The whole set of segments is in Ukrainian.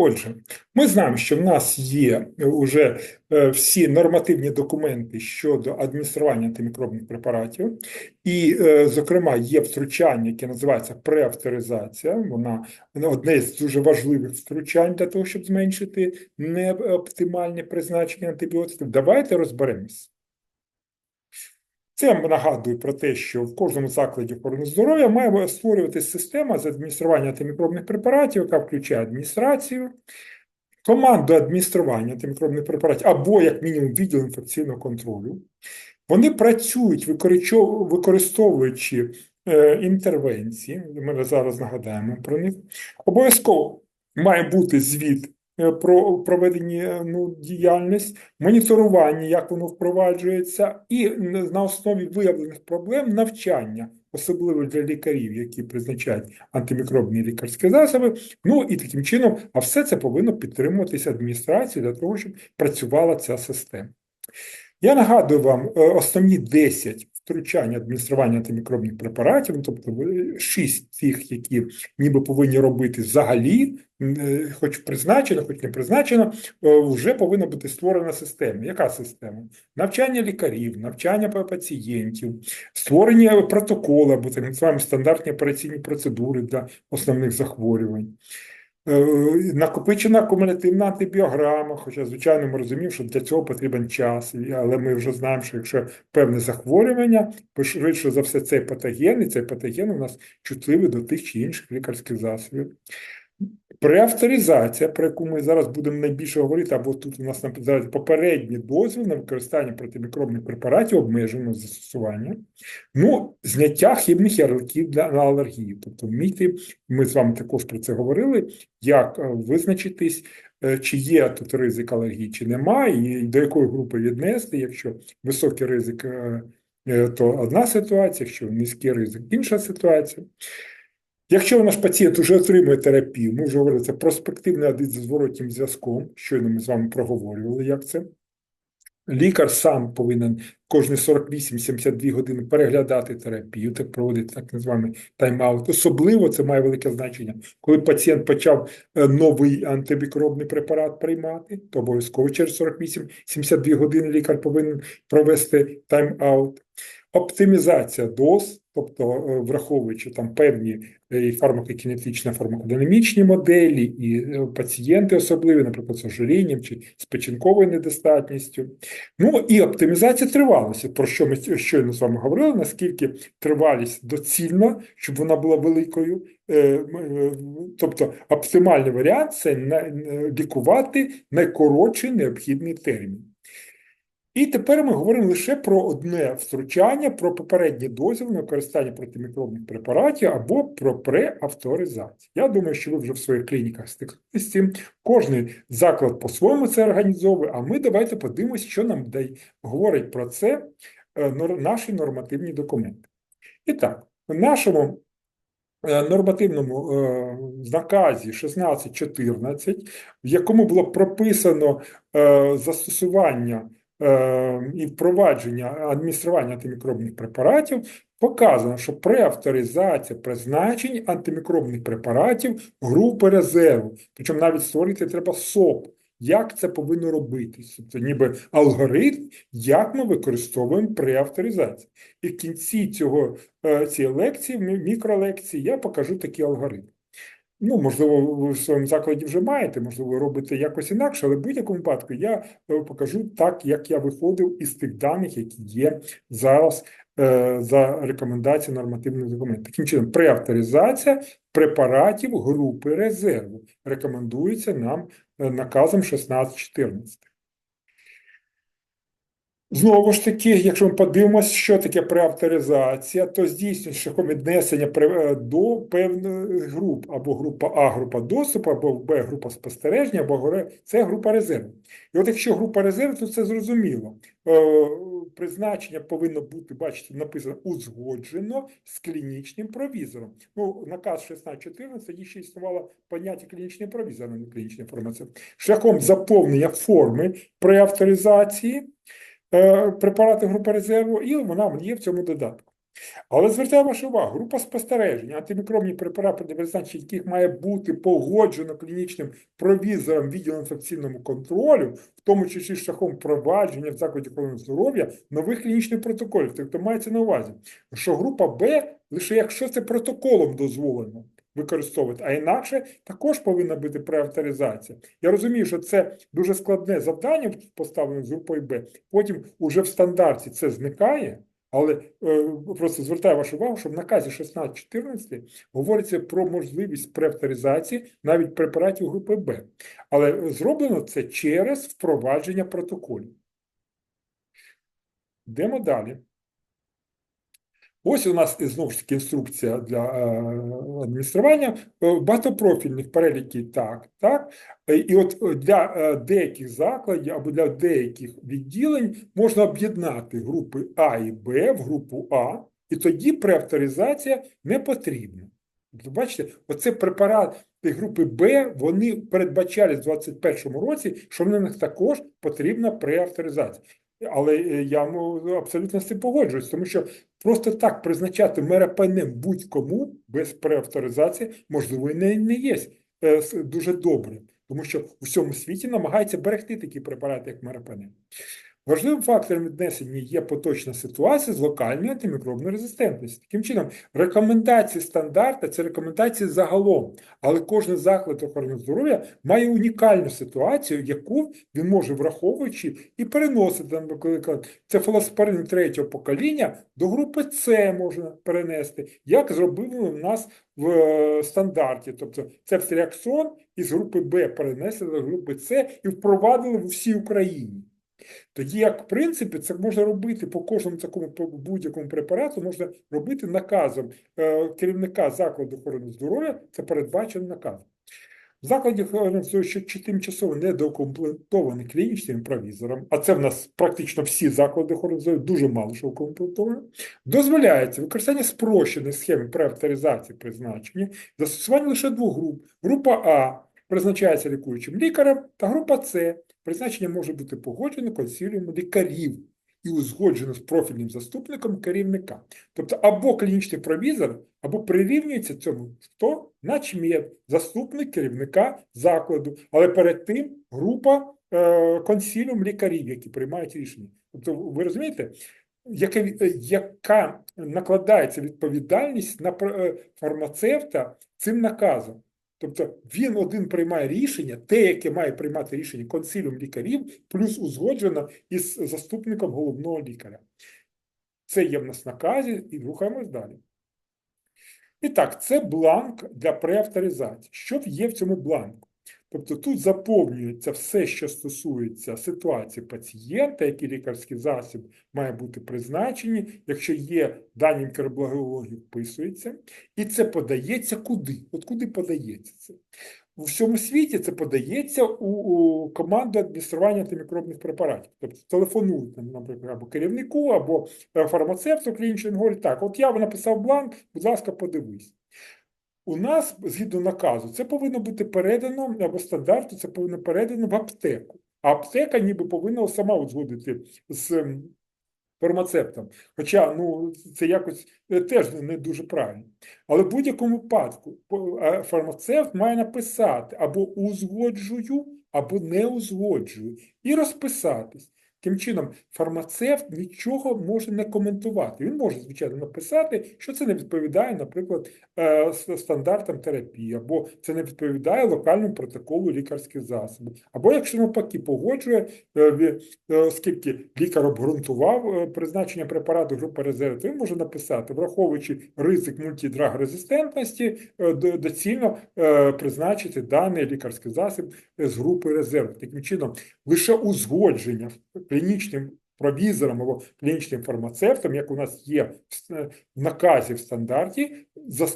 Отже, ми знаємо, що в нас є вже всі нормативні документи щодо адміністрування антимікробних препаратів, і, е, зокрема, є втручання, яке називається преавторизація. Вона одне з дуже важливих втручань для того, щоб зменшити неоптимальне призначення антибіотиків. Давайте розберемось. Це я нагадую про те, що в кожному закладі охорони здоров'я має створюватися система з адміністрування антимікробних препаратів, яка включає адміністрацію, команду адміністрування антимікробних препаратів або, як мінімум, відділ інфекційного контролю. Вони працюють, використовуючи е, інтервенції. Ми зараз нагадаємо про них. Обов'язково має бути звіт про проведені е, ну, діяльність, моніторування, як воно впроваджується, і на основі виявлених проблем навчання, особливо для лікарів, які призначають антимікробні лікарські засоби. Ну і таким чином, а все це повинно підтримуватися адміністрацією для того, щоб працювала ця система. Я нагадую вам е, основні 10 втручання адміністрування антимікробних препаратів, ну, тобто 6 тих, які ніби повинні робити взагалі, е, хоч призначено, хоч не призначено, е, вже повинна бути створена система. Яка система? Навчання лікарів, навчання пацієнтів, створення протоколу або так називаємо стандартні операційні процедури для основних захворювань. Е, накопичена кумулятивна антибіограма, хоча, звичайно, ми розуміємо, що для цього потрібен час, але ми вже знаємо, що якщо певне захворювання, то швидше за все, цей патоген, і цей патоген у нас чутливий до тих чи інших лікарських засобів. Преавторизація, про яку ми зараз будемо найбільше говорити, або тут у нас зараз попередній дозвіл на використання протимікробних препаратів обмеженого застосування, ну, зняття хибних ярликів для на алергії. Тобто, вміти, ми з вами також про це говорили, як е, визначитись, е, чи є тут ризик алергії, чи немає, і до якої групи віднести, якщо високий ризик, е, то одна ситуація, якщо низький ризик, інша ситуація. Якщо наш пацієнт вже отримує терапію, ми вже говорили, це проспективний адит з зворотнім зв'язком, щойно ми з вами проговорювали, як це. Лікар сам повинен кожні 48-72 години переглядати терапію, так проводити так званий тайм-аут. Особливо це має велике значення. Коли пацієнт почав е, новий антимікробний препарат приймати, то обов'язково через 48-72 години лікар повинен провести тайм-аут. Оптимізація доз, тобто е, враховуючи там певні е, і фармакокінетично фармакодинамічні моделі, і пацієнти особливі, наприклад, з ожирінням чи з печінковою недостатністю. Ну і оптимізація тривалості, про що ми щойно з вами говорили, наскільки тривалість доцільна, щоб вона була великою. Тобто оптимальний варіант це лікувати найкоротший необхідний термін. І тепер ми говоримо лише про одне втручання, про попередній дозвіл на використання протимікробних препаратів або про преавторизацію. Я думаю, що ви вже в своїх клініках стикнулися з цим. Кожний заклад по-своєму це організовує, а ми давайте подивимося, що нам дай, говорить про це е, наші нормативні документи. І так, в нашому е, нормативному е, наказі 1614, в якому було прописано застосування і впровадження адміністрування антимікробних препаратів показано, що преавторизація призначень антимікробних препаратів групи резерву, причому навіть створити треба СОП. Як це повинно робитися? Це ніби алгоритм, як ми використовуємо преавторизацію. І в кінці цього е, цієї лекції, мікролекції, я покажу такий алгоритм. Ну, можливо, ви в своєму закладі вже маєте, можливо, робите якось інакше, але в будь-якому випадку я е, покажу так, як я виходив із тих даних, які є зараз е, за рекомендацією нормативних документів. Таким чином, преавторизація препаратів групи резерву рекомендується нам е, наказом 1614. Знову ж таки, якщо ми подивимося, що таке преавторизація, то здійснює шляхом віднесення е, до певних груп, або група А, група доступу, або Б група спостереження, або це група резерву. І от якщо група резерву, то це зрозуміло. Е, призначення повинно бути, бачите, написано узгоджено з клінічним провізором. Ну, наказ 1614 тоді ще існувало поняття клінічний провізор, а не клінічна інформація. Шляхом заповнення форми преавторизації. Е, препарати групи резерву, і вона є в цьому додатку. Але звертаю вашу увагу, група спостережень, антимікробні препарати, призначення яких має бути погоджено клінічним провізором відділу інфекційному контролю, в тому числі шляхом впровадження в закладі охорони здоров'я нових клінічних протоколів. Тобто мається на увазі, що група Б лише якщо це протоколом дозволено використовувати, а інакше також повинна бути преавторизація. Я розумію, що це дуже складне завдання поставлене з групою Б. Потім уже в стандарті це зникає. Але е, просто звертаю вашу увагу, що в наказі 16.14 говориться про можливість преавторизації навіть препаратів групи Б. Але зроблено це через впровадження протоколів. Йдемо далі. Ось у нас знову ж таки інструкція для е, адміністрування Е, багатопрофільних переліків так, так. Е, І от для деяких закладів або для деяких відділень можна об'єднати групи А і Б в групу А, і тоді преавторизація не потрібна. Бачите, оце препарати групи Б, вони передбачали в 2021 році, що в них також потрібна преавторизація. Але е, я ну, абсолютно з цим погоджуюсь, тому що просто так призначати мера мерапенем будь-кому без преавторизації, можливо, і не, не є е, дуже добре, тому що у всьому світі намагаються берегти такі препарати, як мерапенем. Важливим фактором віднесення є поточна ситуація з локальною антимікробною резистентністю. Таким чином, рекомендації стандарта це рекомендації загалом, але кожен заклад охорони здоров'я має унікальну ситуацію, яку він може, враховуючи, і переносити. Наприклад, це цефалоспорин третього покоління до групи С можна перенести, як зробили в нас в е, стандарті. Тобто цефтріаксон із групи Б перенесли до групи С і впровадили в усій Україні. Тоді, як в принципі, це можна робити по кожному такому будь-якому препарату, можна робити наказом е, керівника закладу охорони здоров'я, це передбачено наказом. В закладі охорони здоров'я, що тимчасово недокомплектовані клінічним провізором, а це в нас практично всі заклади охорони здоров'я, дуже мало що укомплектовані, дозволяється використання спрощеної схеми преавторизації призначення, застосування лише двох груп. Група А призначається лікуючим лікарем, та група С Призначення може бути погоджено консиліумом лікарів і узгоджено з профільним заступником керівника. Тобто або клінічний провізор, або прирівнюється цьому хто начмед, заступник керівника закладу. Але перед тим група е, консиліум лікарів, які приймають рішення. Тобто, ви розумієте, яка, е, яка накладається відповідальність на е, фармацевта цим наказом. Тобто він один приймає рішення, те, яке має приймати рішення консиліум лікарів, плюс узгоджено із заступником головного лікаря. Це є в нас наказі, і рухаємось далі. І так, це бланк для преавторизації. Що є в цьому бланку? Тобто тут заповнюється все, що стосується ситуації пацієнта, який лікарський засіб має бути призначені, якщо є дані мікробіології, вписується, і це подається куди? От куди подається це? У всьому світі це подається у, у команду адміністрування антимікробних препаратів. Тобто телефонують, наприклад, або керівнику, або е, фармацевту клінічному, говорять, так, от я написав бланк, будь ласка, подивись. У нас, згідно наказу, це повинно бути передано або стандарту, це повинно передано в аптеку. А аптека ніби повинна сама узгодити з фармацевтом. Хоча ну, це якось е, теж не дуже правильно. Але в будь-якому випадку фармацевт має написати або узгоджую, або не узгоджую, і розписатись. Тим чином, фармацевт нічого може не коментувати. Він може, звичайно, написати, що це не відповідає, наприклад, е, стандартам терапії, або це не відповідає локальному протоколу лікарських засобів. Або якщо навпаки погоджує, е, е, оскільки лікар обґрунтував призначення препарату групи резерв, він може написати, враховуючи ризик мультидраг-резистентності, е, доцільно призначити даний лікарський засіб з групи резерв. Таким чином, лише узгодження клінічним провізором або клінічним фармацевтом, як у нас є в е, наказі в стандарті,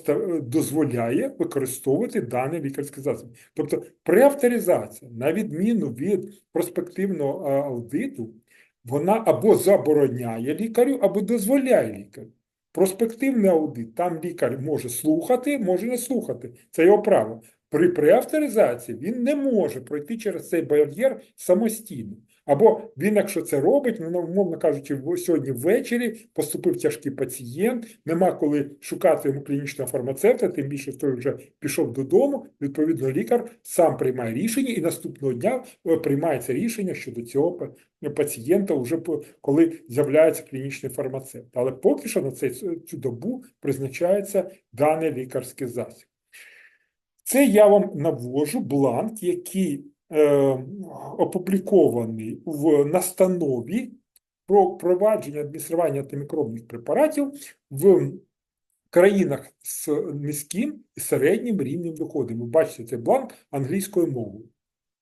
е, дозволяє використовувати даний лікарський засіб. Тобто преавторизація, на відміну від проспективного е, аудиту, вона або забороняє лікарю, або дозволяє лікарю. Проспективний аудит, там лікар може слухати, може не слухати. Це його право. При преавторизації він не може пройти через цей бар'єр самостійно. Або він, якщо це робить, ну, умовно кажучи, сьогодні ввечері поступив тяжкий пацієнт, нема коли шукати йому клінічного фармацевта, тим більше той вже пішов додому. Відповідно, лікар сам приймає рішення, і наступного дня е, приймається рішення щодо цього пацієнта, вже коли з'являється клінічний фармацевт. Але поки що на цю добу призначається даний лікарський засіб. Це я вам навожу бланк, який опублікований в настанові про провадження адміністрування антимікробних препаратів в країнах з низьким і середнім рівнем доходу. Ви бачите цей бланк англійською мовою.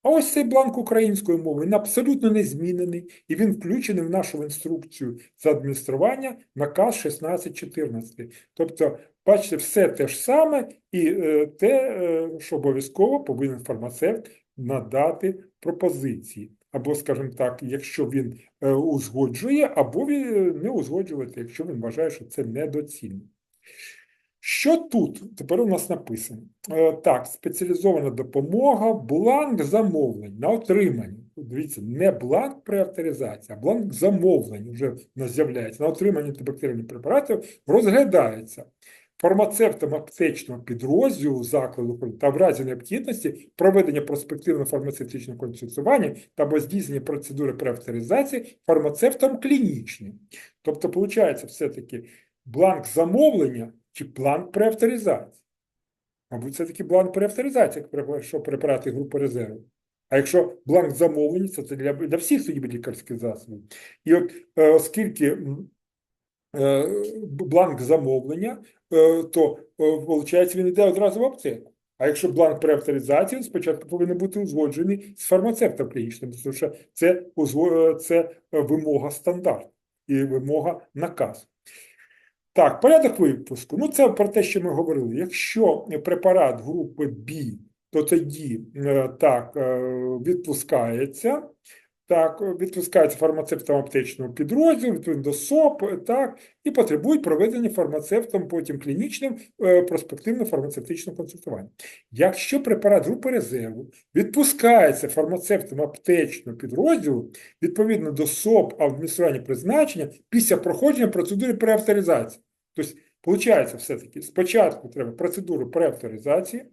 А ось цей бланк українською мовою він абсолютно не змінений, і він включений в нашу інструкцію з адміністрування наказ 1614. Тобто, бачите, все те ж саме, і е, те, е, що обов'язково повинен фармацевт надати пропозиції. Або, скажімо так, якщо він е, узгоджує, або він не узгоджувати, якщо він вважає, що це недоцільно. Що тут тепер у нас написано? Е, Так, спеціалізована допомога, бланк замовлень на отримання. Дивіться, не бланк при авторизації, а бланк замовлень вже з'являється на отримання антибактеріальних препаратів, розглядається фармацевтом аптечного підрозділу закладу та в разі необхідності проведення проспективно-фармацевтичного консультування та здійснення процедури преавторизації фармацевтом клінічним. Тобто, виходить, все-таки бланк замовлення чи бланк преавторизації. Мабуть, це таки бланк преавторизації, якщо препарати групи резерву. А якщо бланк замовлення, це для, для всіх тоді лікарських засобів. І от е, оскільки бланк замовлення, е, то виходить, він йде одразу в аптеку. А якщо бланк преавторизації, він спочатку повинен бути узгоджений з фармацевтом клінічним, тому що це, це вимога стандарт і вимога наказу. Так, порядок випуску. Ну, це про те, що ми говорили. Якщо препарат групи B, то тоді е, так е, відпускається. Так, відпускається фармацевтом аптечного підрозділу, відповідно до СОП, так, і потребують проведення фармацевтом потім клінічним е, проспективно-фармацевтичного консультування. Якщо препарат групи резерву відпускається фармацевтом аптечного підрозділу, відповідно до СОП адміністрування призначення після проходження процедури преавторизації. Тобто, виходить, все-таки спочатку треба процедуру преавторизації,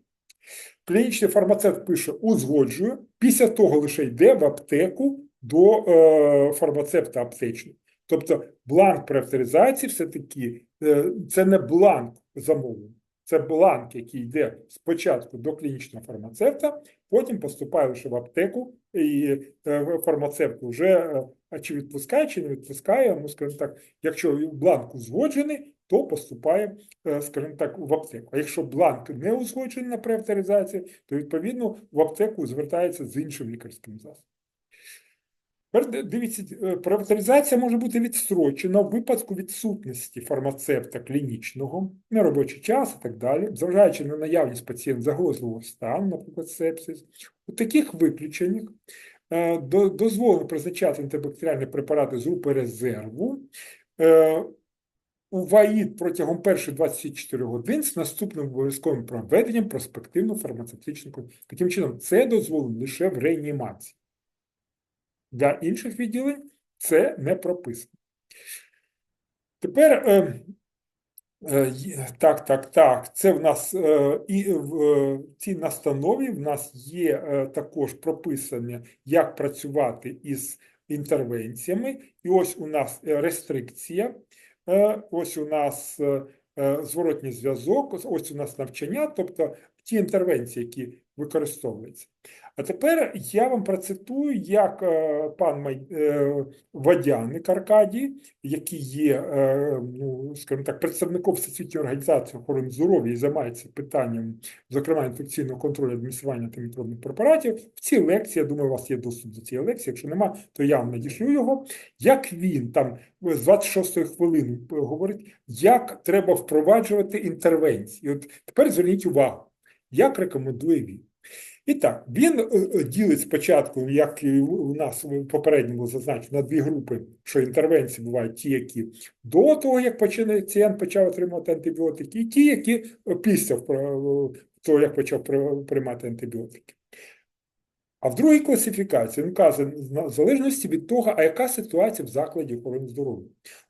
клінічний фармацевт пише узгоджує, після того лише йде в аптеку до е, фармацевта аптечного. Тобто бланк преавторизації все-таки е, це не бланк замовлення, це бланк, який йде спочатку до клінічного фармацевта, потім поступає лише в аптеку, і е, фармацевт вже е, чи відпускає, чи не відпускає, ну, скажімо так, якщо бланк узгоджений, то поступає, е, скажімо так, в аптеку. А якщо бланк не узгоджений на преавторизацію, то відповідно в аптеку звертається з іншим лікарським засобом. Дивіться, е, преавторизація може бути відстрочена в випадку відсутності фармацевта клінічного на робочий час і так далі, зважаючи на наявність пацієнта загрозливого стану, наприклад, сепсис. У таких виключеннях е, дозволено призначати антибактеріальні препарати з групи резерву е, у ВАІД протягом перших 24 годин з наступним обов'язковим проведенням проспективно-фармацевтичного. Таким чином, це дозволено лише в реанімації. Для інших відділень це не прописано. Тепер, е, е, так, так, так, це в нас е, і в е, цій настанові в нас є е, також прописання, як працювати із інтервенціями. І ось у нас е, рестрикція, е, ось у нас е, е, зворотній зв'язок, ось у нас навчання, тобто ті інтервенції, які використовуються. А тепер я вам процитую, як е, пан Май- е, Водяник Аркадій, який є, е, ну, скажімо так, представником Всесвітньої організації охорони здоров'я і займається питанням, зокрема, інфекційного контролю адміністрування антимікробних препаратів. В цій лекції, я думаю, у вас є доступ до цієї лекції. Якщо нема, то я вам надішлю його. Як він там з 26-ї хвилини говорить, як треба впроваджувати інтервенції. І От тепер зверніть увагу, як рекомендує він. І так, він е, е, ділить спочатку, як і у нас попередньо було зазначено, на дві групи, що інтервенції бувають ті, які до того, як пацієнт почав отримувати антибіотики, і ті, які е, після того, як почав приймати антибіотики. А в другій класифікації він каже, в залежності від того, а яка ситуація в закладі охорони здоров'я.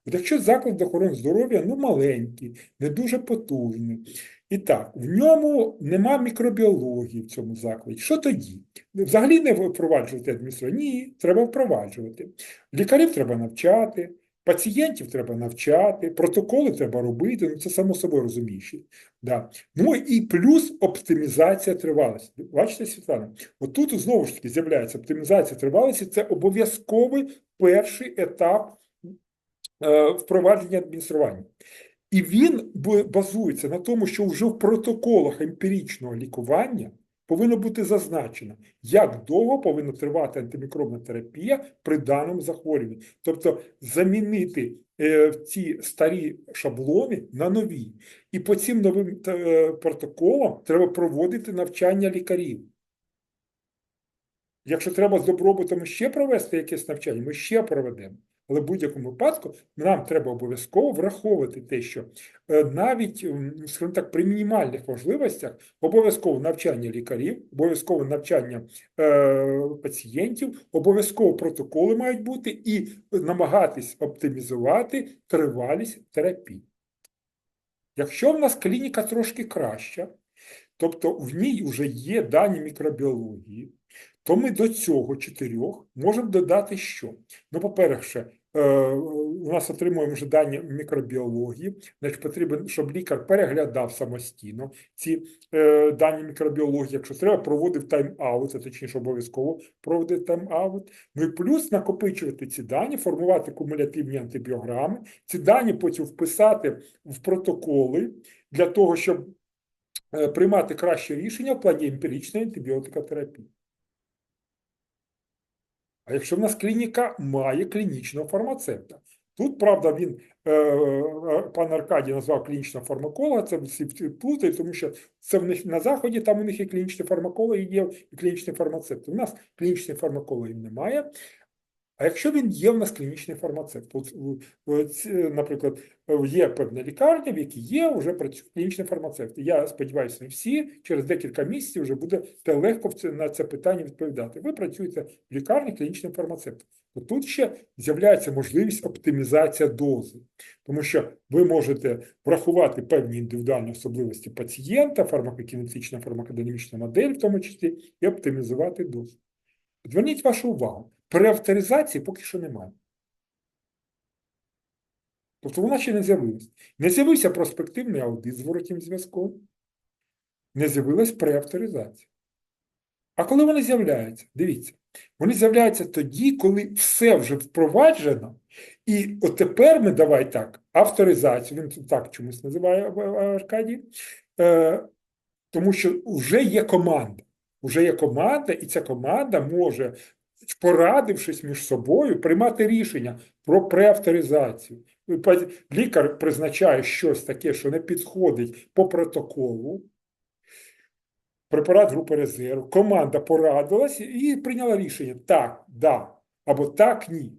От якщо заклад охорони здоров'я ну, маленький, не дуже потужний, і так, в ньому нема мікробіології в цьому закладі. Що тоді? Взагалі не впроваджувати адміністрацію? Ні, треба впроваджувати. Лікарів треба навчати. Пацієнтів треба навчати, протоколи треба робити, ну це само собою розумієш. Да. Ну і плюс оптимізація тривалості. Бачите, Світлана? Отут знову ж таки з'являється оптимізація тривалості це обов'язковий перший етап е, впровадження адміністрування. І він базується на тому, що вже в протоколах емпіричного лікування повинно бути зазначено, як довго повинна тривати антимікробна терапія при даному захворюванні. Тобто замінити е, ці старі шаблони на нові. І по цим новим е, протоколам треба проводити навчання лікарів. Якщо треба з добробутом ще провести якесь навчання, ми ще проведемо. Але в будь-якому випадку нам треба обов'язково враховувати те, що е, навіть скажімо так, при мінімальних можливостях обов'язково навчання лікарів, обов'язково навчання е, пацієнтів, обов'язково протоколи мають бути і намагатись оптимізувати тривалість терапії. Якщо в нас клініка трошки краща, тобто в ній вже є дані мікробіології, то ми до цього чотирьох можемо додати що? Ну, по-перше, у нас отримуємо вже дані мікробіології, значить потрібно, щоб лікар переглядав самостійно ці е, дані мікробіології, якщо треба, проводив тайм-аут, це точніше обов'язково проводив тайм-аут. Ну і плюс накопичувати ці дані, формувати кумулятивні антибіограми, ці дані потім вписати в протоколи для того, щоб е, приймати краще рішення в плані емпіричної антибіотикотерапії. А якщо в нас клініка має клінічного фармацевта, тут, правда, він, е, е, пан Аркадій назвав клінічного фармаколога, це всі плутають, тому що це в них на Заході, там у них і клінічні фармакологи є, і клінічні фармацевти. У нас клінічних фармакологів немає. А якщо він є в нас клінічний фармацевт, от, наприклад, є певна лікарня, в якій є вже клінічний фармацевт. Я сподіваюся, всі через декілька місяців вже буде легко на це питання відповідати. Ви працюєте в лікарні клінічним фармацевтом. То тут ще з'являється можливість оптимізації дози, тому що ви можете врахувати певні індивідуальні особливості пацієнта, фармакокінетична, фармакодинамічна модель, в тому числі, і оптимізувати дозу. Зверніть вашу увагу. Преавторизації поки що немає. Тобто вона ще не з'явилася. Не з'явився проспективний аудит з воротнім зв'язком, не з'явилась преавторизація. А коли вони з'являються? Дивіться, вони з'являються тоді, коли все вже впроваджено, і от тепер ми давай так, авторизацію, він так чомусь називає Аркадій, е, тому що вже є команда. Вже є команда, і ця команда може порадившись між собою, приймати рішення про преавторизацію. Лікар призначає щось таке, що не підходить по протоколу. Препарат групи резерв, команда порадилась і прийняла рішення так, да, або так, ні.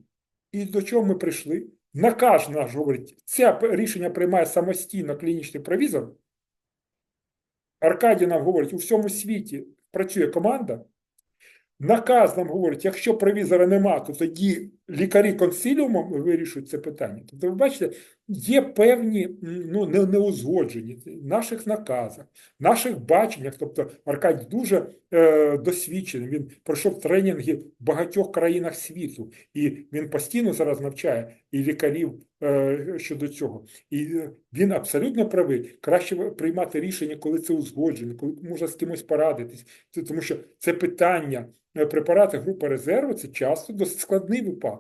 І до чого ми прийшли? Наказ наш говорить, це рішення приймає самостійно клінічний провізор. Аркадій нам говорить, у всьому світі працює команда. Наказ нам говорить, якщо провізора нема, то тоді лікарі консиліумом вирішують це питання. Тобто, ви бачите, є певні ну, неузгоджені в наших наказах, наших баченнях. Тобто Аркадій дуже е, досвідчений, він пройшов тренінги в багатьох країнах світу, і він постійно зараз навчає і лікарів е, щодо цього. І е, він абсолютно правий. Краще приймати рішення, коли це узгоджено, коли можна з кимось порадитись, тому що це питання. Е, препарати групи резерву це часто досить складний випадок.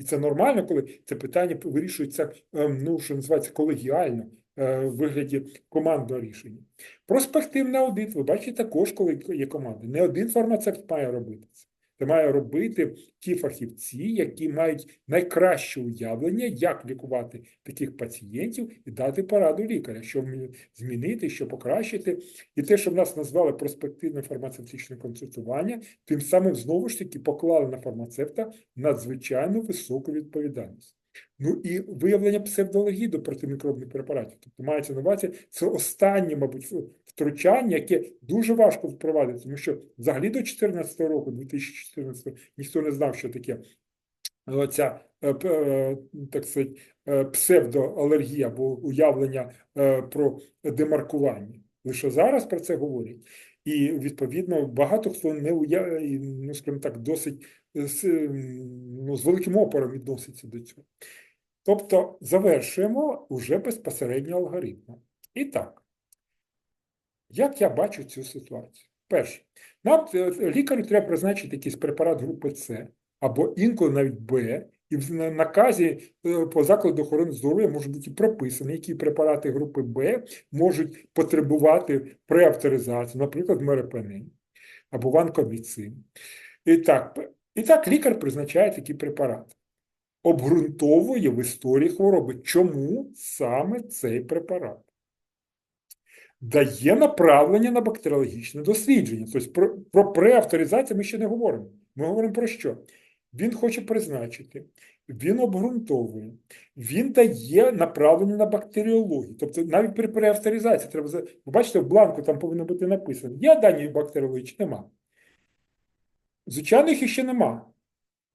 І це нормально, коли це питання вирішується, ем, ну, що називається, колегіально е, в вигляді командного рішення. Проспективний аудит, ви бачите, також, коли є команда. Не один фармацевт має робити це. Це має робити ті фахівці, які мають найкраще уявлення, як лікувати таких пацієнтів і дати пораду лікаря, що змінити, що покращити. І те, що в нас назвали проспективне фармацевтичне консультування, тим самим знову ж таки поклали на фармацевта надзвичайно високу відповідальність. Ну і виявлення псевдології до протимікробних препаратів. Тобто мається на увазі, це останнє, мабуть, втручання, яке дуже важко впровадити, тому що взагалі до 2014 року, 2014, ніхто не знав, що таке е, п- е, так сказати, е, псевдоалергія або уявлення е, про демаркування. Лише зараз про це говорять. І відповідно багато хто не уявляє, ну скажімо так, досить е, ну, з великим опором відноситься до цього. Тобто завершуємо уже безпосередньо алгоритмом. І так, як я бачу цю ситуацію? Перше, нам е, лікарю треба призначити якийсь препарат групи С або інколи навіть Б, і в наказі е, по закладу охорони здоров'я може бути прописано, які препарати групи Б можуть потребувати преавторизації, наприклад, мерепенин або ванкоміцин. І так, і так лікар призначає такі препарати. Обґрунтовує в історії хвороби, чому саме цей препарат. Дає направлення на бактеріологічне дослідження. Тобто про, про преавторизацію ми ще не говоримо. Ми говоримо про що? Він хоче призначити, він обґрунтовує, він дає направлення на бактеріологію. Тобто навіть при преавторизації треба. Ви бачите, в бланку там повинно бути написано, є дані бактеріології чи нема. Звичайно, їх ще нема.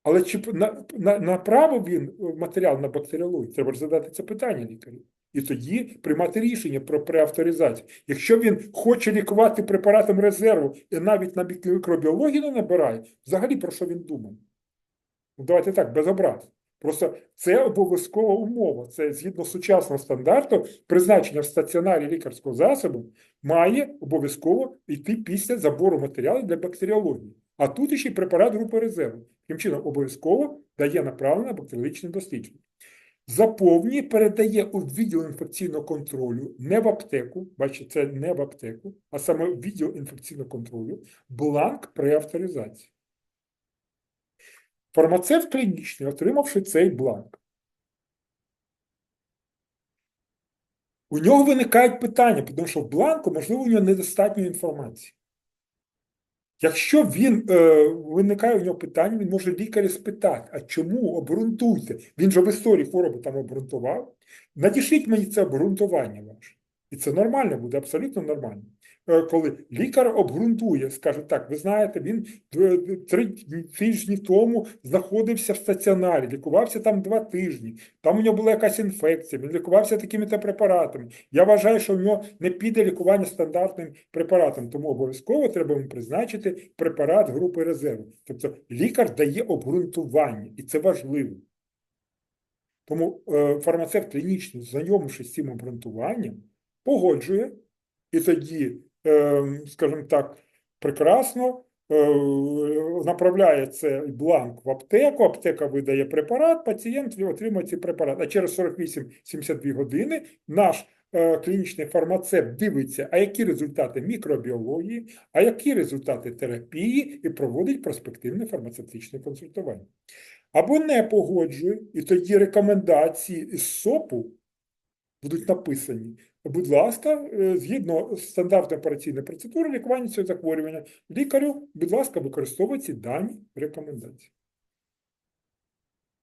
Але чи на, на, направив він матеріал на бактеріологію? Треба ж задати це питання лікарю. І тоді приймати рішення про преавторизацію. Якщо він хоче лікувати препаратом резерву і навіть на мікробіологію не набирає, взагалі про що він думає? Ну, давайте так, без образ. Просто це обов'язкова умова. Це згідно сучасного стандарту, призначення в стаціонарі лікарського засобу має обов'язково йти після забору матеріалів для бактеріології. А тут ще й препарат групи резерву. Таким чином, обов'язково дає направлення на бактеріологічне дослідження. Заповнює, передає у відділ інфекційного контролю, не в аптеку, бачите, це не в аптеку, а саме в відділ інфекційного контролю, бланк преавторизації. Фармацевт клінічний, отримавши цей бланк, у нього виникають питання, тому що в бланку, можливо, у нього недостатньо інформації. Якщо він е, виникає у нього питання, він може лікаря спитати, а чому обґрунтуйте? Він же в історії хвороби там обґрунтував. Надішіть мені це обґрунтування ваше. І це нормально буде, абсолютно нормально. Е, Коли лікар обґрунтує, скаже, так, ви знаєте, він е, три тижні тому знаходився в стаціонарі, лікувався там два тижні, там у нього була якась інфекція, він лікувався такими-то препаратами. Я вважаю, що в нього не піде лікування стандартним препаратом, тому обов'язково треба йому призначити препарат групи резерву. Тобто лікар дає обґрунтування, і це важливо. Тому е, фармацевт клінічний, знайомившись з цим обґрунтуванням, погоджує, і тоді, е, скажімо так, прекрасно е, направляє цей бланк в аптеку, аптека видає препарат, пацієнт отримує цей препарат. А через 48-72 години наш е, клінічний фармацевт дивиться, а які результати мікробіології, а які результати терапії, і проводить проспективне фармацевтичне консультування. Або не погоджує, і тоді рекомендації із СОПу будуть написані. Будь ласка, е, згідно з стандартної операційної процедури лікування цього захворювання, лікарю, будь ласка, використовуйте ці дані рекомендації.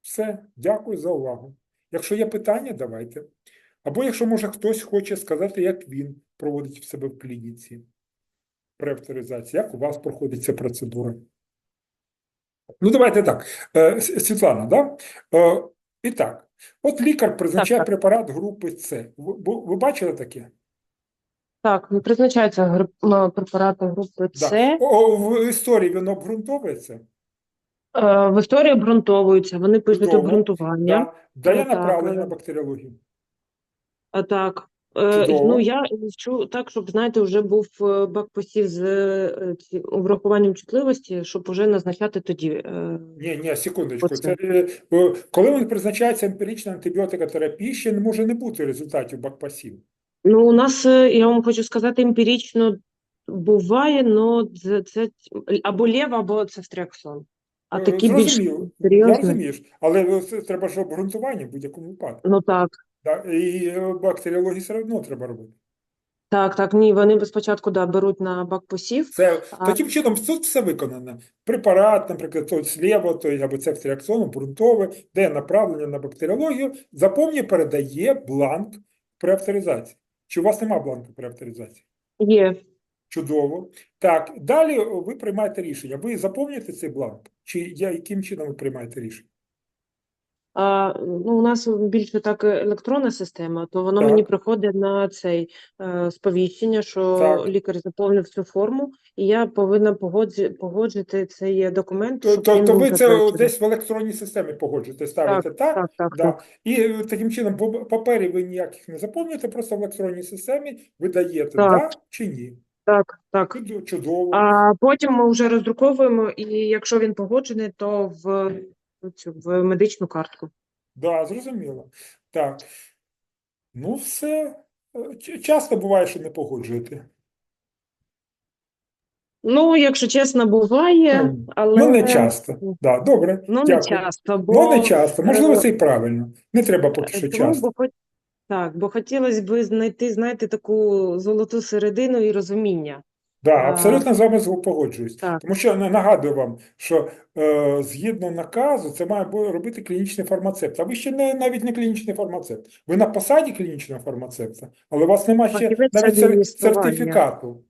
Все, дякую за увагу. Якщо є питання, давайте. Або якщо, може, хтось хоче сказати, як він проводить в себе в клініці преавторизації, як у вас проходить ця процедура. Ну, давайте так. Е, Світлана, да? Е, І так, от лікар призначає так. препарат групи С. Ви, ви бачили таке? Так, ну, призначаються груп- препарати групи С. О, о, в історії він обґрунтовується? Е, В історії обґрунтовуються, вони пишуть обґрунтування. Да. Дає Ну, так, направлення але- на бактеріологію. А так, е, Чудово. ну я вчу так, щоб, знаєте, вже був е, бак-посів з е, врахуванням чутливості, щоб уже назначати тоді. е, Ні, ні, секундочку. Це, е, коли він призначається емпірична антибіотикотерапія, ще не може не бути результатів бакпасів. Ну, у нас, е, я вам хочу сказати, емпірично буває, але це, це або лєва, або цефтріаксон. А Е, такі більш Зрозумів, Я розумію, але е, це треба ж обґрунтування в будь-якому випадку. Ну так. Да? І е, бактеріологію все одно треба робити. Так, так, ні, вони спочатку да, беруть на бак-посів. Це А- таким чином тут все виконано. Препарат, наприклад, той сліво, той або цефтріаксон, обґрунтове, де направлення на бактеріологію, заповнює, передає бланк преавторизації. Чи у вас немає бланку преавторизації? Є. Чудово. Так, далі ви приймаєте рішення. Ви заповнюєте цей бланк? Чи я, яким чином ви приймаєте рішення? А, ну, у нас більше так е, електронна система, то воно Так. мені приходить на цей е, сповіщення, що Так. лікар заповнив цю форму, і я повинна погоджи, погоджити цей документ, То, то, то ви це затверджений. десь в електронній системі погоджуєте, ставите, так? Так, так, Да. так. І е, таким чином папері ви ніяких не заповнюєте, просто в електронній системі ви даєте Так. да чи ні. Так, так. Чудово. А потім ми вже роздруковуємо, і якщо він погоджений, то в цю в медичну картку. Да, зрозуміло. Так. Ну, все. Е, Часто буває, що не погоджуєте. Ну, якщо чесно, буває, Ну, але Ну, не часто. Да, добре. Ну, не Дякую. часто, бо Ну, не часто. Можливо, е, це і правильно. Не треба поки що Тому, часто. бо. Так, бо хотілося б знайти, знаєте, таку золоту середину і розуміння. Да, абсолютно з вами погоджуюсь. так. Тому що на- нагадую вам, що е, згідно наказу це має робити клінічний фармацевт. А ви ще не, навіть не клінічний фармацевт. Ви на посаді клінічного фармацевта, але у вас немає ще Фахівець навіть адміністрування. сертифікату.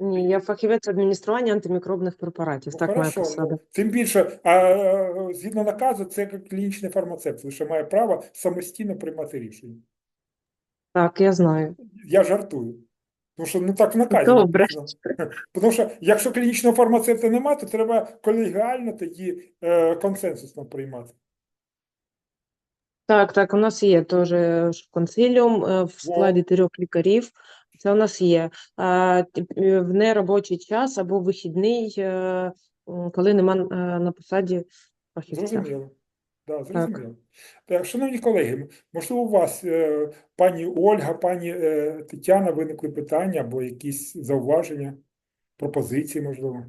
Ні, я фахівець адміністрування антимікробних препаратів, Ну, так моя хорошо, посада. ну, тим більше, а, е, згідно наказу, це як клінічний фармацевт, лише має право самостійно приймати рішення. Так, я знаю. Я жартую. Тому що ну так в наказі Добре. Тому що якщо клінічного фармацевта немає, то треба колегіально тоді е, консенсусно приймати. Так, так, у нас є теж е, консиліум е, в складі трьох лікарів. Це у нас є. А, т- е, в неробочий час або вихідний, е, коли нема е, на посаді фахівця. Зрозуміло. Да, зрозуміло. Так, шановні колеги, можливо, у вас, е, пані Ольга, пані е, Тетяна, виникли питання або якісь зауваження, пропозиції, можливо.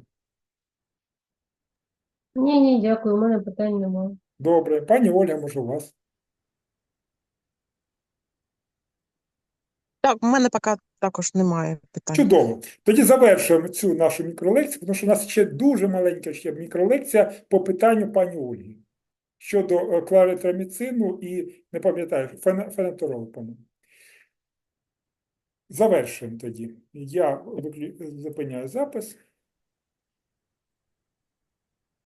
Ні, ні, дякую, у мене питань немає. Добре. Пані Ольга, може, у вас. Так, у мене поки також немає питань. Чудово. Тоді завершуємо цю нашу мікролекцію, тому що у нас ще дуже маленька ще мікролекція по питанню пані Ольги щодо е, кларитраміцину і, не пам'ятаю, фен- фенетеролу, по-моєму. Завершуємо тоді. Я зупиняю запис.